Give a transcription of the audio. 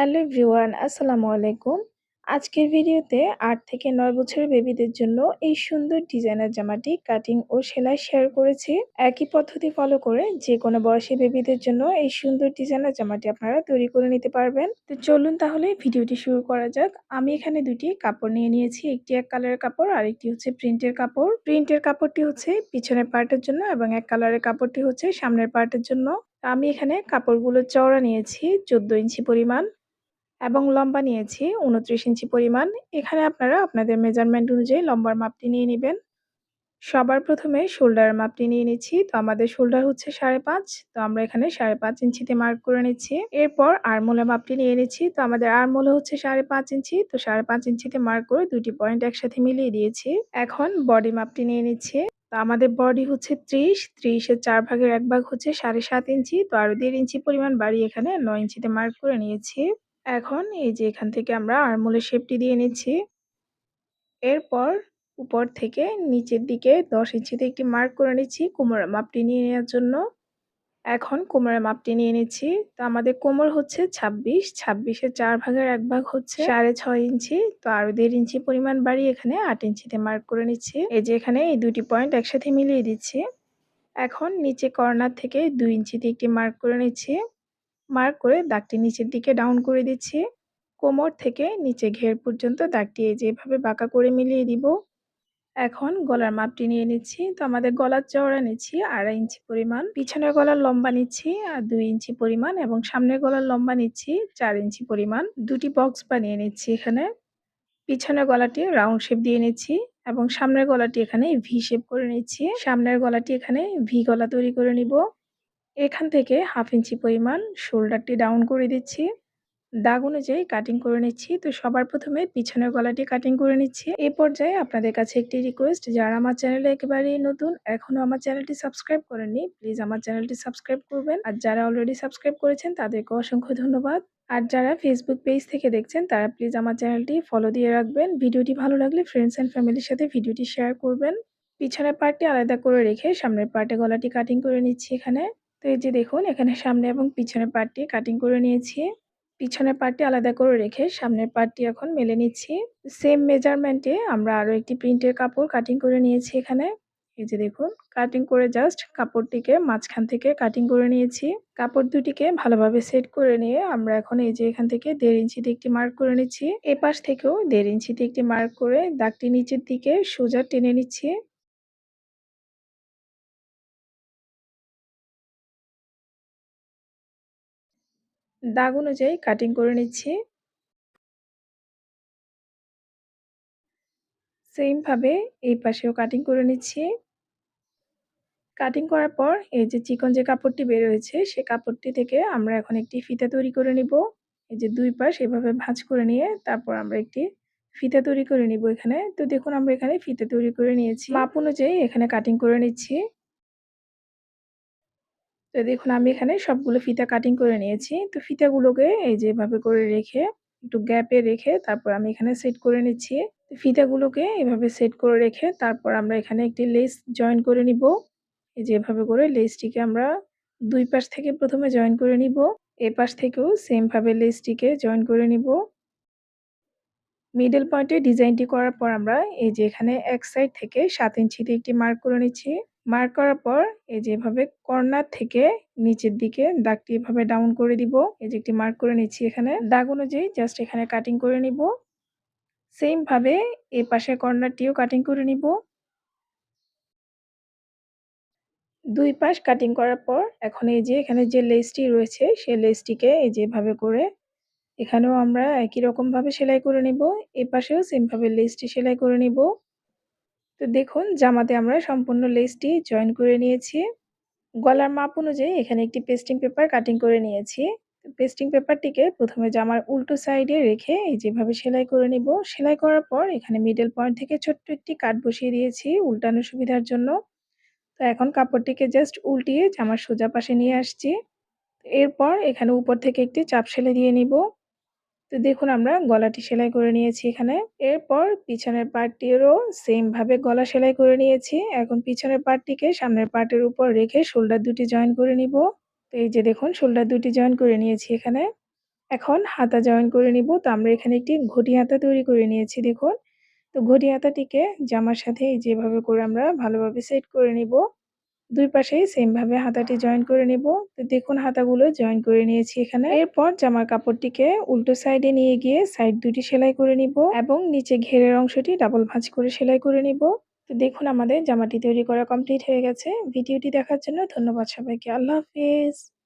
Hello everyone, আসসালামু আলাইকুম। আজকের ভিডিওতে আট থেকে নয় বছরের বেবিদের জন্য এই সুন্দর ডিজাইনার জামাটি কাটিং ও সেলাই শেয়ার করেছি। একই পদ্ধতি ফলো করে যে কোনো বয়সী বেবিদের জন্য এই সুন্দর ডিজাইনার জামাটি আপনারা তৈরি করে নিতে পারবেন। তো চলুন তাহলে ভিডিওটি শুরু করা যাক। আমি এখানে দুটি কাপড় নিয়ে নিয়েছি, একটি এক কালারের কাপড় আর একটি হচ্ছে প্রিন্টের কাপড়। প্রিন্টের কাপড়টি হচ্ছে পিছনের পার্টের জন্য এবং এক কালারের কাপড়টি হচ্ছে সামনের পার্টের জন্য। আমি এখানে কাপড়গুলো চওড়া নিয়েছি, চোদ্দ ইঞ্চি পরিমাণ। এবং লম্বা নিয়েছি, উনত্রিশ ইঞ্চি পরিমাণ। এখানে আপনারা আপনাদের মেজারমেন্ট অনুযায়ী লম্বার মাপটি নিয়ে নেবেন। সবার প্রথমে শোল্ডারের মাপটি নিয়ে নিচ্ছি। তো আমাদের শোল্ডার হচ্ছে সাড়ে পাঁচ, তো আমরা এখানে সাড়ে পাঁচ ইঞ্চিতে মার্ক করে নিচ্ছি। এরপর আরমোলের মাপটি নিয়ে নিচ্ছি। তো আমাদের আরমোলে হচ্ছে সাড়ে পাঁচ ইঞ্চি, তো সাড়ে পাঁচ ইঞ্চিতে মার্ক করে দুটি পয়েন্ট একসাথে মিলিয়ে দিয়েছি। এখন বডি মাপটি নিয়ে নিচ্ছি। তো আমাদের বডি হচ্ছে ত্রিশ, ত্রিশের চার ভাগের এক ভাগ হচ্ছে সাড়ে সাত ইঞ্চি, তো আরও দেড় ইঞ্চি পরিমাণ বাড়ি এখানে নয় ইঞ্চিতে মার্ক করে নিয়েছি। এখন এই যে এখান থেকে আমরা আরমোলের শেপটি দিয়ে নিচ্ছি। এরপর উপর থেকে নিচের দিকে দশ ইঞ্চিতে একটি মার্ক করে নিচ্ছি কোমরের মাপটি নিয়ে নেওয়ার জন্য। এখন কোমরের মাপটি নিয়ে নিচ্ছি। তো আমাদের কোমর হচ্ছে ছাব্বিশ ছাব্বিশের চার ভাগের এক ভাগ হচ্ছে সাড়ে ছয় ইঞ্চি। তো আরও দেড় ইঞ্চি পরিমাণ বাড়ি এখানে আট ইঞ্চিতে মার্ক করে নিচ্ছি। এই যে এখানে এই দুটি পয়েন্ট একসাথে মিলিয়ে দিচ্ছি। এখন নিচে কর্নার থেকে দুই ইঞ্চিতে একটি মার্ক করে নিচ্ছি। মার্ক করে দাগটি নিচের দিকে ডাউন করে দিচ্ছি। কোমর থেকে নিচে ঘের পর্যন্ত দাগটি যেভাবে বাঁকা করে মিলিয়ে দিব। এখন গলার মাপটি নিয়ে নিচ্ছি। তো আমাদের গলার চওড়া নিচ্ছি, আড়াই ইঞ্চি পরিমাণ। পিছনের গলার লম্বা নিচ্ছি আর দুই ইঞ্চি পরিমাণ এবং সামনের গলার লম্বা নিচ্ছি, চার ইঞ্চি পরিমাণ। দুটি বক্স বানিয়ে নিচ্ছি এখানে। পিছনের গলাটি রাউন্ড শেপ দিয়ে নিচ্ছি এবং সামনের গলাটি এখানে ভি শেপ করে নিচ্ছি। সামনের গলাটি এখানে ভি গলা তৈরি করে নিব। এখান থেকে হাফ ইঞ্চি পরিমাণ শোল্ডারটি ডাউন করে দিচ্ছি। দাগ অনুযায়ী কাটিং করে নিচ্ছি। তো সবার প্রথমে পিছনের গলাটি কাটিং করে নিচ্ছি। এই পর্যায়ে আপনাদের কাছে একটি রিকোয়েস্ট যারা আমার চ্যানেলে একেবারেই নতুন এখনও আমার চ্যানেলটি সাবস্ক্রাইব করেননি প্লিজ আমার চ্যানেলটি সাবস্ক্রাইব করবেন। আর যারা অলরেডি সাবস্ক্রাইব করেছেন, তাদেরকে অসংখ্য ধন্যবাদ। আর যারা ফেসবুক পেজ থেকে দেখছেন, তারা প্লিজ আমার চ্যানেলটি ফলো দিয়ে রাখবেন। ভিডিওটি ভালো লাগলে ফ্রেন্ডস অ্যান্ড ফ্যামিলির সাথে ভিডিওটি শেয়ার করবেন। পিছনের পার্টটি আলাদা করে রেখে সামনের পার্টে গলাটি কাটিং করে নিচ্ছি এখানে। তো এই যে দেখুন, এখানে সামনে এবং পিছনের পার্টটি কাটিং করে নিয়েছি। পিছনের পার্টটি আলাদা করে রেখে সামনের পার্টটি এখন মেলে নিচ্ছি। সেম মেজারমেন্টে আমরা আরও একটি প্রিন্টের কাপড় কাটিং করে নিয়েছি এখানে। এই যে দেখুন কাটিং করে জাস্ট কাপড়টিকে মাঝখান থেকে কাটিং করে নিয়েছি। কাপড় দুটিকে ভালোভাবে সেট করে নিয়ে আমরা এখন এই যে এখান থেকে দেড় ইঞ্চিতে একটি মার্ক করে নিচ্ছি। এ পাশ থেকেও দেড় ইঞ্চিতে একটি মার্ক করে দাগটি নিচের দিকে সোজা টেনে নিচ্ছি। দাগ অনুযায়ী কাটিং করে নিচ্ছি। সেমভাবে এই পাশেও কাটিং করে নিচ্ছি। কাটিং করার পর এই যে চিকন যে কাপড়টি বের হয়েছে, সে কাপড়টি থেকে আমরা এখন একটি ফিতা তৈরি করে নিব। এই যে দুই পাশ এভাবে ভাঁজ করে নিয়ে তারপর আমরা একটি ফিতা তৈরি করে নিব এখানে। তো দেখুন আমরা এখানে ফিতা তৈরি করে নিয়েছি। মাপ অনুযায়ী এখানে কাটিং করে নিচ্ছি। তো দেখুন, আমি এখানে সবগুলো ফিতা কাটিং করে নিয়েছি। তো ফিতাগুলোকে এই যেভাবে করে রেখে একটু গ্যাপে রেখে তারপর আমি এখানে সেট করে নিচ্ছি। ফিতাগুলোকে এভাবে সেট করে রেখে তারপর আমরা এখানে একটি লেস জয়েন করে নিব। এই যেভাবে করে লেসটিকে আমরা দুই পাশ থেকে প্রথমে জয়েন করে নিব। এ পাশ থেকেও সেমভাবে লেসটিকে জয়েন করে নিব। মিডল পয়েন্টে ডিজাইনটি করার পর আমরা এই যে এখানে এক সাইড থেকে সাত ইঞ্চিতে একটি মার্ক করে নিচ্ছি। মার্ক করার পর এই যেভাবে কর্নার থেকে নিচের দিকে দাগটি এভাবে ডাউন করে দিব। এই যে একটি মার্ক করে নিচ্ছি এখানে। দাগ অনুযায়ী জাস্ট এখানে কাটিং করে নিব। সেম ভাবে এই পাশের কর্নারটিও কাটিং করে নিব। দুই পাশ কাটিং করার পর এখন এই যে এখানে যে লেসটি রয়েছে, সেই লেসটিকে এই যেভাবে করে এখানেও আমরা একই রকম ভাবে সেলাই করে নিব। এ পাশেও সেম ভাবে লেসটি সেলাই করে নিব। তো দেখুন, জামাতে আমরা সম্পূর্ণ লেসটি জয়েন করে নিয়েছি। গলার মাপ অনুযায়ী এখানে একটি পেস্টিং পেপার কাটিং করে নিয়েছি। পেস্টিং পেপারটিকে প্রথমে জামার উল্টো সাইডে রেখে এই যেভাবে সেলাই করে নিব, সেলাই করার পর এখানে মিডল পয়েন্ট থেকে ছোট্ট একটি কাট বসিয়ে দিয়েছি উল্টানোর সুবিধার জন্য। তো এখন কাপড়টিকে জাস্ট উল্টিয়ে জামার সোজা পাশে নিয়ে আসছি। এরপর এখানে উপর থেকে একটি চাপ সেলাই দিয়ে নিব। তো দেখুন আমরা গলাটি সেলাই করে নিয়েছি এখানে। এরপর পিছনের পার্টটিরও সেম ভাবে গলা সেলাই করে নিয়েছি। এখন পিছনের পার্টটিকে সামনের পার্টের উপর রেখে শোল্ডার দুটি জয়েন করে নিব। তো এই যে দেখুন শোল্ডার দুটি জয়েন করে নিয়েছি এখানে। এখন হাতা জয়েন করে নিব। তো আমরা এখানে একটি ঘটি হাতা তৈরি করে নিয়েছি, দেখুন। তো ঘটি হাতাটিকে জামার সাথে যেভাবে করে আমরা ভালোভাবে সেট করে নিব। দুই পাশেই সেম ভাবে হাতাটি জয়েন করে নিব। তো দেখুন হাতাগুলো জয়েন করে নিয়েছি এখানে। এরপর জামার কাপড়টিকে উল্টো সাইডে নিয়ে গিয়ে সাইড দুটি সেলাই করে নিব এবং নিচে ঘেরের অংশটি ডাবল ভাঁজ করে সেলাই করে নিব। তো দেখুন আমাদের জামাটি তৈরি করা কমপ্লিট হয়ে গেছে। ভিডিওটি দেখার জন্য ধন্যবাদ সবাইকে। আল্লাহ হাফিজ।